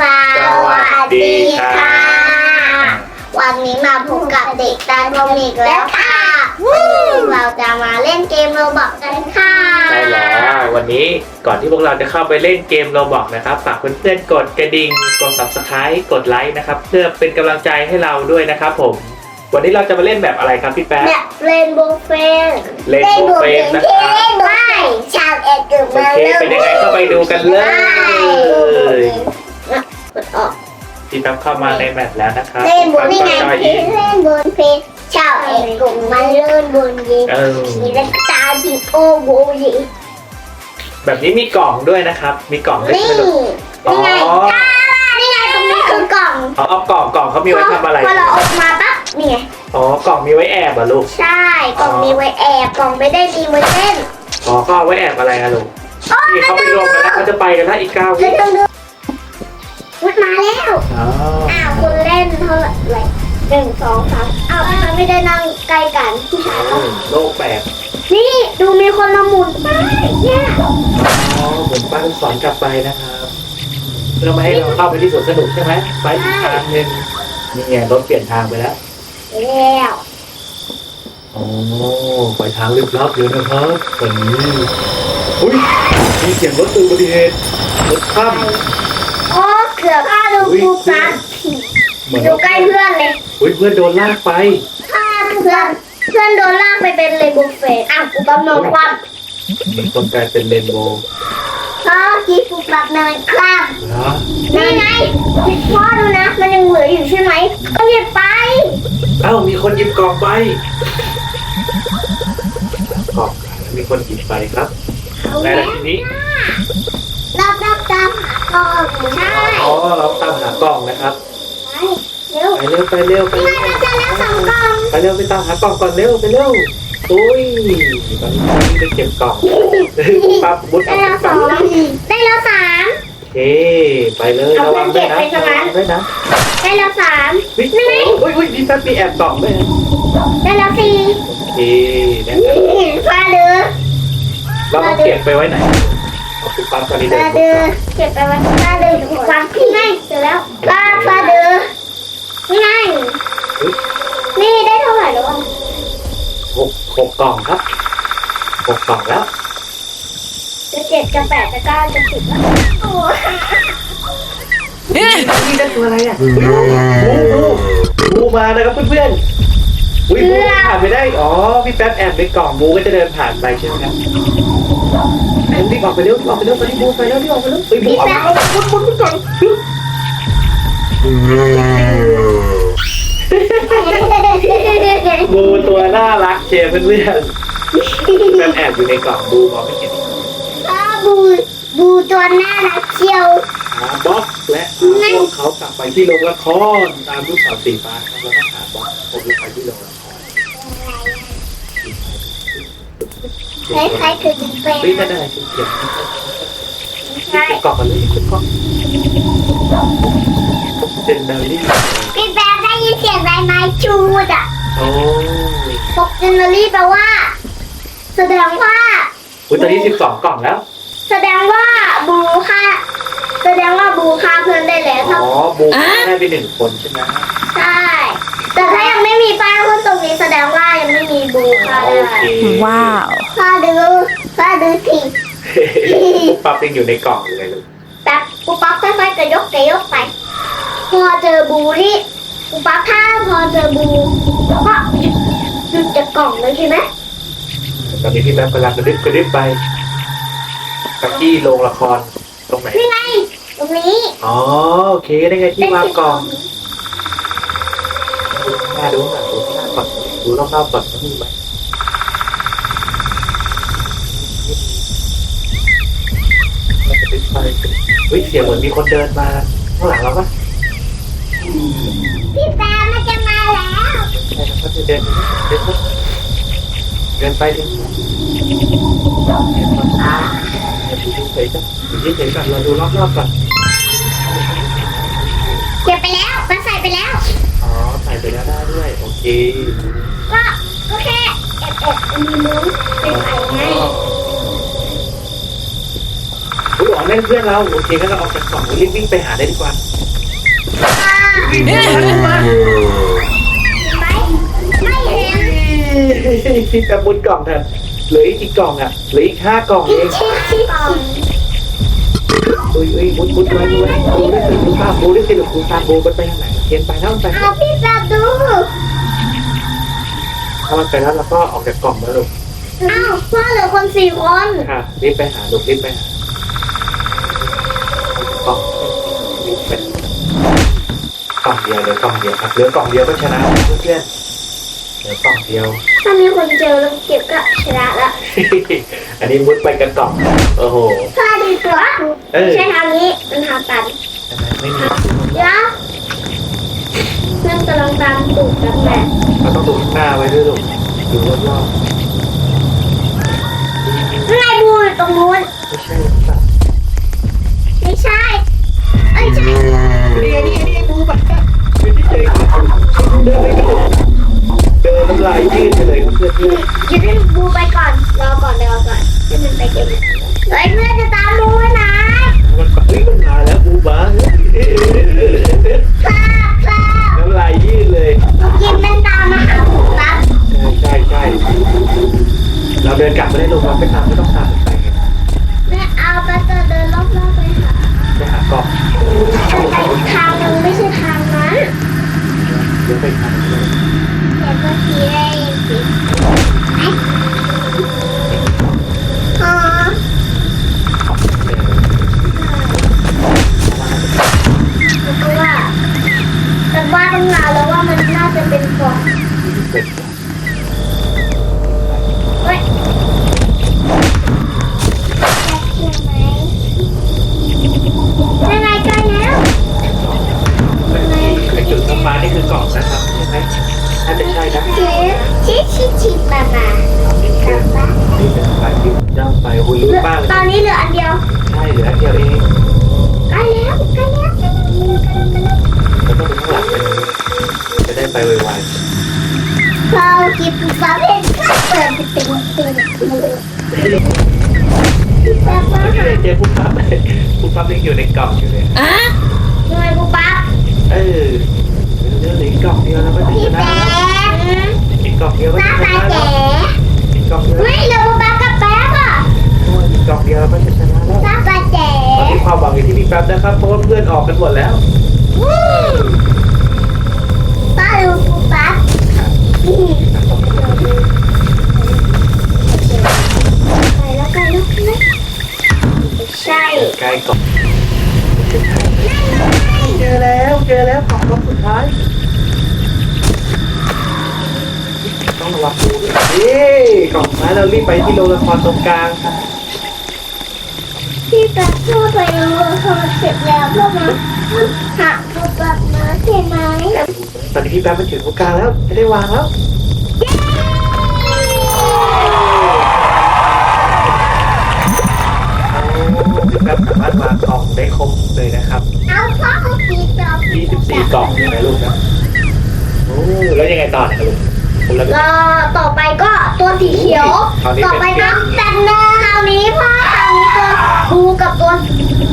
สวัสดีค่ะ วันนี้มาพบกับเด็กตาโกมิกแล้วค่ะเราจะมาเล่นเกมโรบอกกันค่ะใช่แล้ววันนี้ก่อนที่พวกเราจะเข้าไปเล่นเกมเราบอกนะครับฝากเพื่อนๆกดกระดิ่งกด subscribe กดไลค์นะครับเพื่อเป็นกำลังใจให้เราด้วยนะครับผม วันนี้เราจะมาเล่นแบบอะไรครับพี่แป๊ะเนี่ยเล่นโบว์เฟนเล่นโบว์เฟนนะครับเล่นโบว์เฟนชาวเอ็ดกึ่งโอมาเคเป็นยังไงเข้าไปดูกันเลย กดออกพี่แป๊บเข้ามาในแมปแล้วนะครับเล่นบนนี่ไงจอยพี่อินเล่นบนเฟซชาวเอ็ดกลุ่มมันเล่นบนยิงเออสีและตาจิโอโบยิงแบบนี้มีกล่องด้วยนะครับ มีกล่องด้วยนี่ใช่ไหมลูกอ๋อนี่ไงตานี่ไงตรงนี้คือกล่องอ๋อเอากล่องกล่องเขามีไว้ทำอะไรพอเราออกมาปั๊บนี่ไงอ๋อกล่องมีไว้แอบเหรอะลูกใช่กล่องมีไว้แอบกล่องไม่ได้มีไว้เล่นอ๋อก็เอาไว้แอบอะไรอะลูกนี่เขาไปรวมกันแล้วเขาจะไปกันแล้วอีกเก้าวิเล่นต้ องดูวุดมาแล้วอ๋ออ้าวคุณเล่นเท่าไหร่หนึ่งสองสามอ้าวทำไมไม่ได้นั่งใกล้กันผู้ชายอืก็มโลกแปลกนี่ดูมีคนละหมุนไปเนี่ยอ๋อเหมือนป้าลูกศรกลับไปนะครับเพื่อไม่ให้เราเข้าไปที่สวนสนุกใช่ไหมไปอีกทางหนึ่งนี่ไงรถเปลี่ยนทางไปแล้วแล้วโอ้ไปทางลึกลับเลยนะครับวันนี้อุ้ยมีเสียงรถอุบัติเหตุรถคว่โอ้เกื อบพลาดดูครูปั๊บำเหมือนดูใกล้เพื่อนเลย อุ้ยเพื่อนโดนลากไปพลาดเพื่อนเพื่อนโดนลากไปเป็นเลยบุฟเฟ่ต์อ้าวกูปั๊บนอนคว่มีคนกลายเป็นเรนโบว์ำเพราะกี้กูปั๊บนอนคว่ำนะนี่ไงพ่อดูนะ มันยังเหลืออยู่ใช่ไหม ก็หยิบไป เอ้ามีคนหยิบกล่องไปกล่องมีคนหยิบไปครับ เอาได้แล้แล้ววทีนี้ รับรับตามหา กล่องใช่อ๋อเราตามหากล่องนะครับ ไปเร็วไปเร็วไปเร็วไปนี่เร็วไงเราเจอแล้วสองกล่องไปเร็วไปตามหากล่องก่อนเร็วไปเร็วอุ้ยตอนนี้ไปเก็บกล่องปั๊บมุดได้เอาแล้วสกล่อองงได้แล้วสามโอเคไปเลยระวังด้วยนะระวังด้วยนะได้แล้วสามวิ่งโอ้ยอุ้ยพี่แป๊บมีแอบกล่องด้วยนะได้แล้วสี่โอเคนะครับฟาเดือเราต้องเก็บไปไว้ไหน เอาปุ๊บปั๊บตอนนี้เดิฟานเดือเก็บไปไว้ฟาเดือฟังพี่ไงเสร็จแล้วฟาฟาเดือนี่ไงนี่ได้เท่าไหร่แล้วอะหกหกกล่องครับหกกล่องแล้ว จะเจ็ดจะแปดจะเก้าจะสิบแล้วโอ้นี่นี่ได้ตัวอะไรอะอุ้ยบูบูบูมานะครับเพื่อนๆอุ้ยบูผ่านไปได้ อ๋อ พี่แป๊บแอบในกล่องบูก็จะเดินผ่านไปใช่ไหมครับ รีบออกไปเร็วรีบออกไปเร็วตอนนี้บูไปแล้วรีบออกไปเร็วเฮ้ยบูออกมาแล้วมุดมุดมุดก่อนบูตัวน่ารักเชียร์เพื่อนๆแป๊บแอบอยู่ในกล่องบูมองไม่เห็นพ่อบูบูตัวน่ารักเชียวหาบ็อกและพวกเขากลับไปที่โรงละครตามลูกศรสีฟ้าครับแล้วก็หาบ็อกผมแล้วไปที่โรงละคร คล้ายๆคือดิเฟนเฮ้ยไม่ได้คุณเก็บใช่เก็บกล่องกันเลยเก็บกล่องเจนดารี่พี่แป๊บได้ยินเสียงใบไม้ชูดอะโอ้ปกเจนเนอรี่แปลว่า แสดงว่าคุณตอนนี้สิบสองกล่องแล้ว แสดงว่าบูค่าแสดงว่าบูค่าเพื่อนได้แล้วอ๋อบูได้ไปหนึ่งคนใช่ไหมใช่ แต่ถ้ายังไม่มีป้ายขึ้นตรงนี้แสดงว่ายังไม่มีบูค่าโอได้เคว้าวค่าดูค่าดูทีปั๊บยังอยู่ในกล่องอยู่เลยลูกแป๊บกูป๊อปค่อยๆกระยกกระยกไป พอเจอบูนี่กูป๊อปถ้าพอเจอบูก็หยุดจากกล่องเลยใช่ไหมตอนนี้พี่แป๊บกำลังกระดึบกระดึบไปกับที่โรงละครตรงไหน นี่ไง ตรงนี้ อ๋อโอเคได้ไงที่วางกล่อง ถ้างหน้าดูข้าดูข้างหน้าก่อนดูรอบๆก่อนว่ามีไหมมันจะเป็นไฟเฮ้ยเสียงเหมือนมีคนเดินมาข้างหลังเราปะพี่แป๊บมันจะมาแล้วใช่ครับจะเดินเดินไปเดินไปเดินไปอ่าอยู่เฉยๆจ้ะอยู่เฉยๆก่อนเราดูรอบๆก่อนเก็บไปแล้วมันใส่ไปแล้ว อ๋อ ใส่ไปแล้วได้ด้วย โอเคก็ก็แค่เอ็บเอ็บมีมุ้งไปใส่ไงอุ้ยอ๋อเล่นเพื่อนเราโอเคก็เราออกจากกล่องรีบวิ่งไปหาได้ดีกว่าเห็นไหมไม่เห็นพี่แป๊บมุดกล่องเถอะเหลืออีกกี่กล่องอะเหลืออีกห้ากล่องเองชิชิกล่องอุ้ยอุ้ยมุดมุดไว้มุดไว้ดูได้สิดูภาพดูได้สิดูคุณตามโบมันไปทางไหนเขียนไปแล้วมันไปเอาพี่แป๊บดูถ้ามันไปแล้วเราก็ออกจากกล่องมาลูกอ้าวพ่อเหลือคนสี่คนค่ะรีบไปหาลูกรีบไปหากล่องรีบไปกล่องเดียวเหลือกล่องเดียวครับเหลือกล่องเดียวก็ชนะเพื่อนๆเหลือกล่องเดียวถ้ามีคนเจอแล้วเก็บก็ชนะละอันนี้มุดไปกันกล่องโอ้โหพลาดดีกว่าเออใช่ทางนี้มันทางตันทำไมไม่มีเดี๋ยว เพื่อนกำลังตามตูดกันแหละเราต้องดูข้างหน้าไว้ด้วยลูกดูรอบไงบูอยู่ตรงนู้น ๆไม่ใช่หรือเปล่าไม่ใช่ เอ้ยใช่ นี่นี่นี่ดูไปอยู่ที่เฉยเดินไปกระโดดเดินน้ำลายยืดไปเลยครับเพื่อนเพื่อนหยุดให้บูไปก่อน รอก่อนรอก่อนให้มันไปเก็บเฮ้ยเพื่อน ฟ้านี่คือกล่องนะครับใช่ไหมน่าจะใช่นะชิชิชิมามานี่คือนี่เป็นไฟที่ย่างไปโอ้ยรู้บ้างเลยตอนนี้เหลืออันเดียว ใช่เหลืออันเดียวเองใกล้แล้วใกล้แล้วใกล้แล้วใกล้แล้วใกล้แล้วเราต้องดูข้างหลังไปเลยจะได้ไปไว เรากินปลาเพ็ดเปิดติ่งติ่งติ่งแบบว่าๆไม่ได้เจอผู้พับเลยผู้พับยังอยู่ในกล่องอยู่เลยทำไมกูปั๊บ เออเหลือเหลืออีกกล่องเดียวแล้วก็จะ พี่ ชนะ แป๊ แล้ว บ อีกกล่องเดียวก็ ป้า จะช ป้า นะแล้ว แจ๋ อีกกล่องเดียว เฮ้ยเหลือกูปั๊บกับแป๊บอะ อีกกล่องเดียวก็จะชนะแล้ว ป้าป้าแจ๋ ตอนนี้ความหวังอยู่ที่พี่แป๊บนะครับเพราะว่าเพื่อนออกกันหมดแล้ว ป้าดูกูปั๊บไปแล้วไปแล้วไปแล้ว ใช่ใกล้กล่องเจอแล้วเจอแล้วกล่องรอบสุดท้าย ต้องระวังดูด้วยนี่กล่องสุดท้ายเรารีบไปที่โรงละครตรงกลางค่ะพี่แป๊บพูดไปแล้วพอเสร็จแล้วก็มาหากูปั๊บมาใช่ไหมตอนนี้พี่แป๊บมาถึงตรงกลางแล้วจะได้วางแล้ว ต่อเนี่ยลูกผมแล้วรอต่อไปก็ตัวสีเขียวคราวนี้ต่อเป็นไปก็แซนเนอร์คราวนี้พ่อคราวนี้ตัวบูกับตัว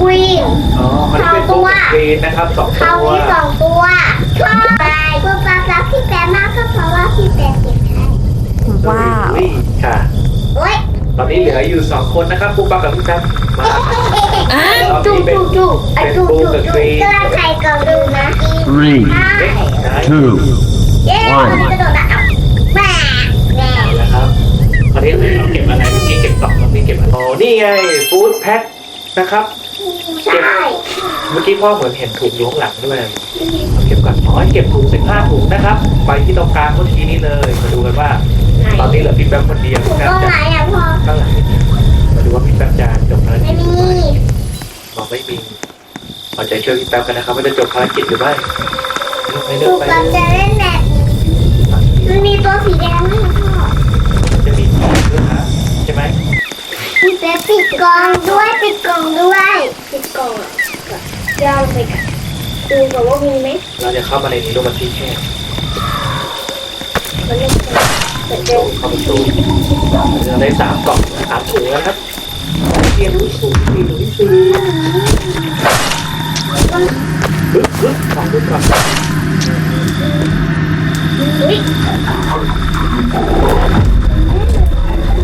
กรีน อ๋อมันเป็นสองตัตัววกรีนนะครับสองคราวตัวนี้สองตัวพ่อไปกูปั๊บรักพี่แป๊มากก็เพราะว่าพี่แป๊มเก็บให้ว้าว อุ้ยค่ะ โอ๊ยตอนนี้เหลืออยู่สองคนนะครับปุ๊บปั๊บกับพี่แป๊บมาจุกจุกจุกไอ้จุกจุกจุกกำลังใส่กล่องดูนะ Three, ใช่เล็กได้ two, เย้คนนี้กระโดดนะแม่แม่แล้วครับตอนนี้เราเก็บอะไรเมื่อกี้เก็บสองเมื่อกี้เก็บอะไรโอ้นี่ไงฟู้ดแพ็คนะครับ ใช่เมื่อกี้พ่อเหมือนเห็นถุงอยู่ข้างหลังด้วยเอาเก็บก่อนอ๋อเก็บถุงสิบห้าถุงนะครับไปที่ตรงกลางเมื่อกี้นี้เลยมาดูกันว่า ตอนนี้เหลือพี่แป๊บคนเดียวถูกพี่แป๊ตบรงจะไหนอะพ่อ ข้างหลังนี่มาดูว่าพี่แป๊บจะจบภารไม่กิจมีบอกไม่มีเอาใจช่วยพี่แป๊บกันนะครับว่าจะจบภารกิจหรือไม่เลือกไปเลืถูอกกไปเราจะเล่นแบบ มันมีตัวสีแดงไหมพ่อจะมีทีมด้วยนะใช่ไหมมีแต่ปิดกล่องด้วยปิดกล่องด้วยปิดกล่องอะเดี๋ยวเราไปดูก่อนว่ามีไหมเราจะเข้ามาในนี้ดูมันที่แค่มันเล่นกันเปิดเดินเข้าประตูเราได้สามกล่องสามถุงแล้วครับเกียร์ลูกสูงสี่ลูกที่สี่ปึ๊บปึ๊บสองปึ๊ก่อน dưới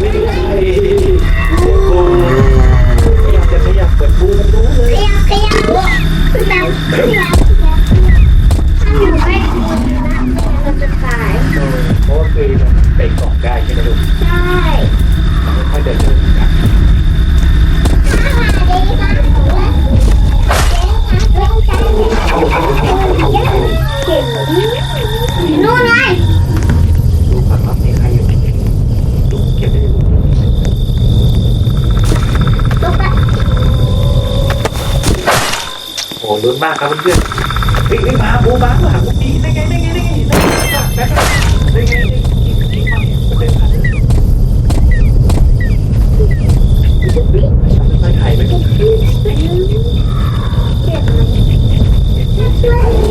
Hey, hey, hey, hey. ลุ้นมากครับเพื่อนๆเฮ้ยมาบูบ้ามาบูดีได้ไงได้ไงได้ไงได้ไงได้ไงได้ไงไปถ่ไยไปกูเก็บมันช่ไย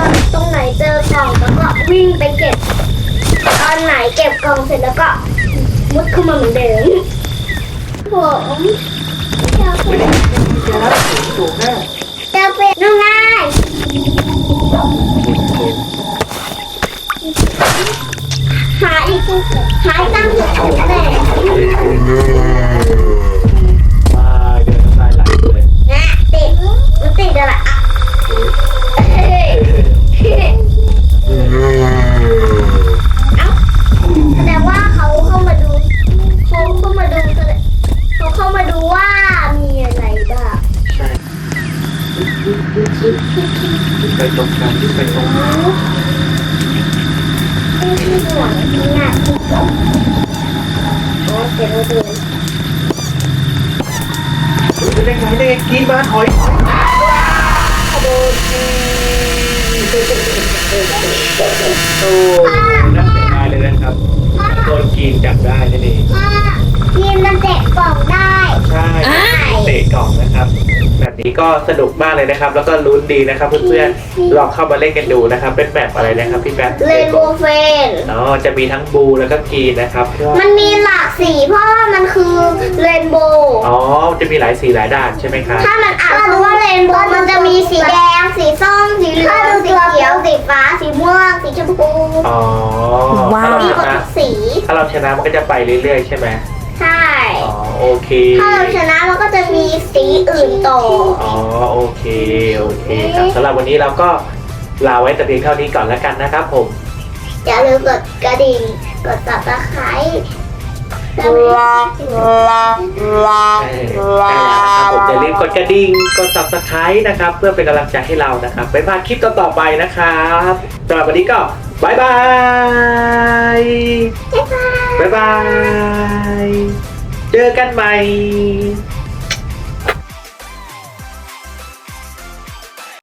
ตอนตรงไหนเจอกล่องแล้วก็วิ่งไปเก็บ ตอนไหนเก็บกล่องเสร็จแล้วก็มุดเข้ามาเหมือนเดิมผมจะไม่เป็นได้เกียร์แล้วถูกแน่จะเป็นน้องนายหาอีกหาอีกตั้งหกถุงแน่มาเดินน้ำลายไหลเลยนะติดมันติด กินมาถอยถอยโดนโอ้น่าเสียดายเลยนะครับโดนกินจับได้นั่นเองถ้าทีมมันเตะกล่องได้ ใช่เตะกล่องนะครับ แบบนี้ก็สนุกมากเลยนะครับ แล้วก็ลุ้นดีนะครับ เพื่อนๆลองเข้ามาเล่นกันดูนะครับ เป็นแบบอะไรนะครับพี่แป๊บเรนโบว์เฟนอ๋อจะมีทั้งบลูแล้วก็กรีนนะครับ มันมีหลากสีเพราะว่ามันคือเรนโบว์อ๋อจะมีหลายสีหลายด้านใช่ไหมครับถ้ามันอ่านคำว่าเรนโบว์มันจะมีสีแดง สีส้มสีเหลืองสีเขียวสีฟ้า สีม่วงสีชมพูอ๋อว้าวถ้าเรามีชหมดนะทุกสี ถ้าเราชนะมันก็จะไปเรื่อยๆ ใช่ไหมใช่อ๋อ โอเค ถ้าเราชนะมันก็จะมีสีอื่นต่อ อ๋อโอเค โอเคครับสำหรับวันนี้เราก็ลาไว้แต่เพียงเท่านี้ก่อนแล้วกันนะครับผม อย่าลืมกดกระดิ่ง กดซับสไครต์ใช่ครับผมอย่าลืมกดกระดิ่ง กด subscribe นะครับ เพื่อเป็นกำลังใจให้เรานะครับไปพาคลิปต่อๆไปนะครับสำหรับวันนี้ก็บายบาย บ๊ายบายบายบาย เจอกันใหม่